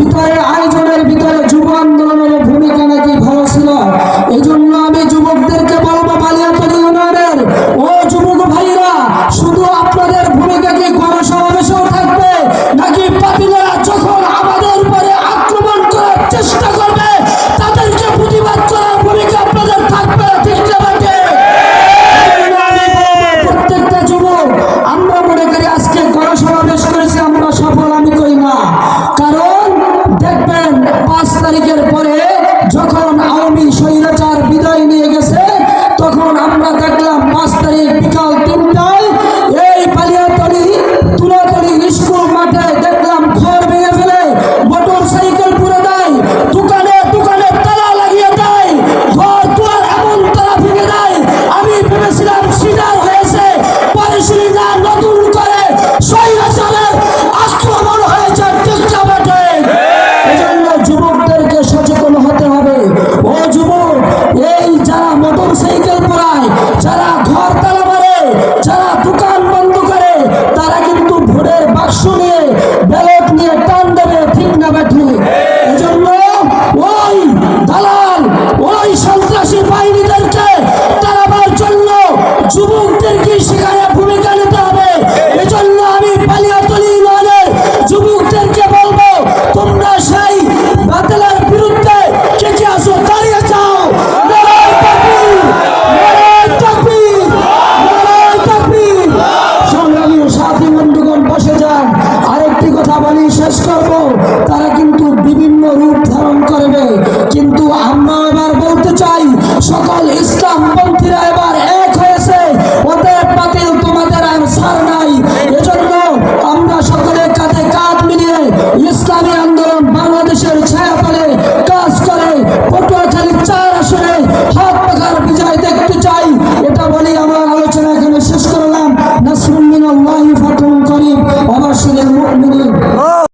你大爷！para. চান আরেকটি কথা বলি, শেষ করব। তারা কিন্তু বিভিন্ন রূপ ধারণ করবে। কিন্তু আমরা আবার বলতে চাই, সকল